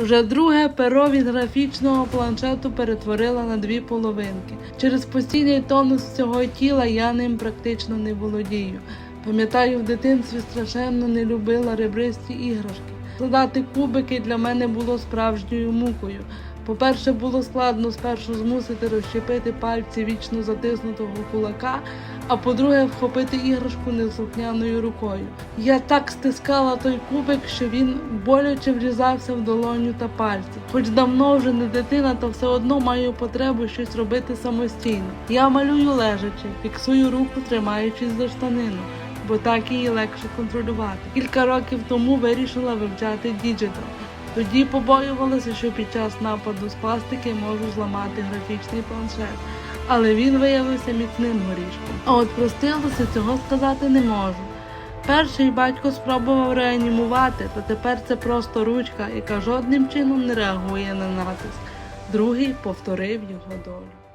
Вже друге перо від графічного планшету перетворила на дві половинки. Через постійний тонус цього тіла я ним практично не володію. Пам'ятаю, в дитинстві страшенно не любила ребристі іграшки. Складати кубики для мене було справжньою мукою. По-перше, було складно спершу змусити розщепити пальці вічно затиснутого кулака, а по-друге, вхопити іграшку неслухняною рукою. Я так стискала той кубик, що він боляче врізався в долоню та пальці. Хоч давно вже не дитина, та все одно маю потребу щось робити самостійно. Я малюю лежачи, фіксую руку, тримаючись за штанину. Бо так її легше контролювати. Кілька років тому вирішила вивчати діджитал. Тоді побоювалася, що під час нападу з пластики можу зламати графічний планшет, але він виявився міцним горішком. А от простилося цього сказати не можу. Перший батько спробував реанімувати, та тепер це просто ручка, яка жодним чином не реагує на натиск. Другий повторив його долю.